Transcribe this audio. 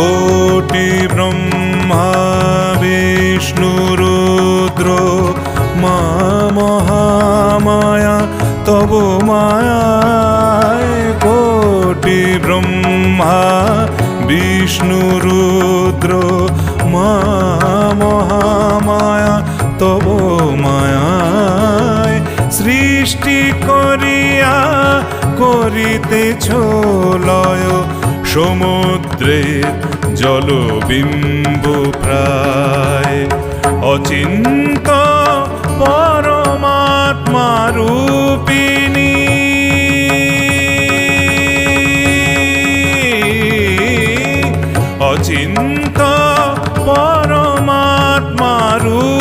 কোটি ব্রহ্মা বিষ্ণু রুদ্র মা মহামায়া তব মায়ায় কোটি ব্রহ্মা বিষ্ণু রুদ্র মা মহামায়া তব মায়ায় সৃষ্টি করিয়া করিতেছ লয় সমুদ্রের জলবিম্ব প্রায় অচিন্ত পরমাত্মা রূপিণী। অচিন্ত পরমাত্মা রূপ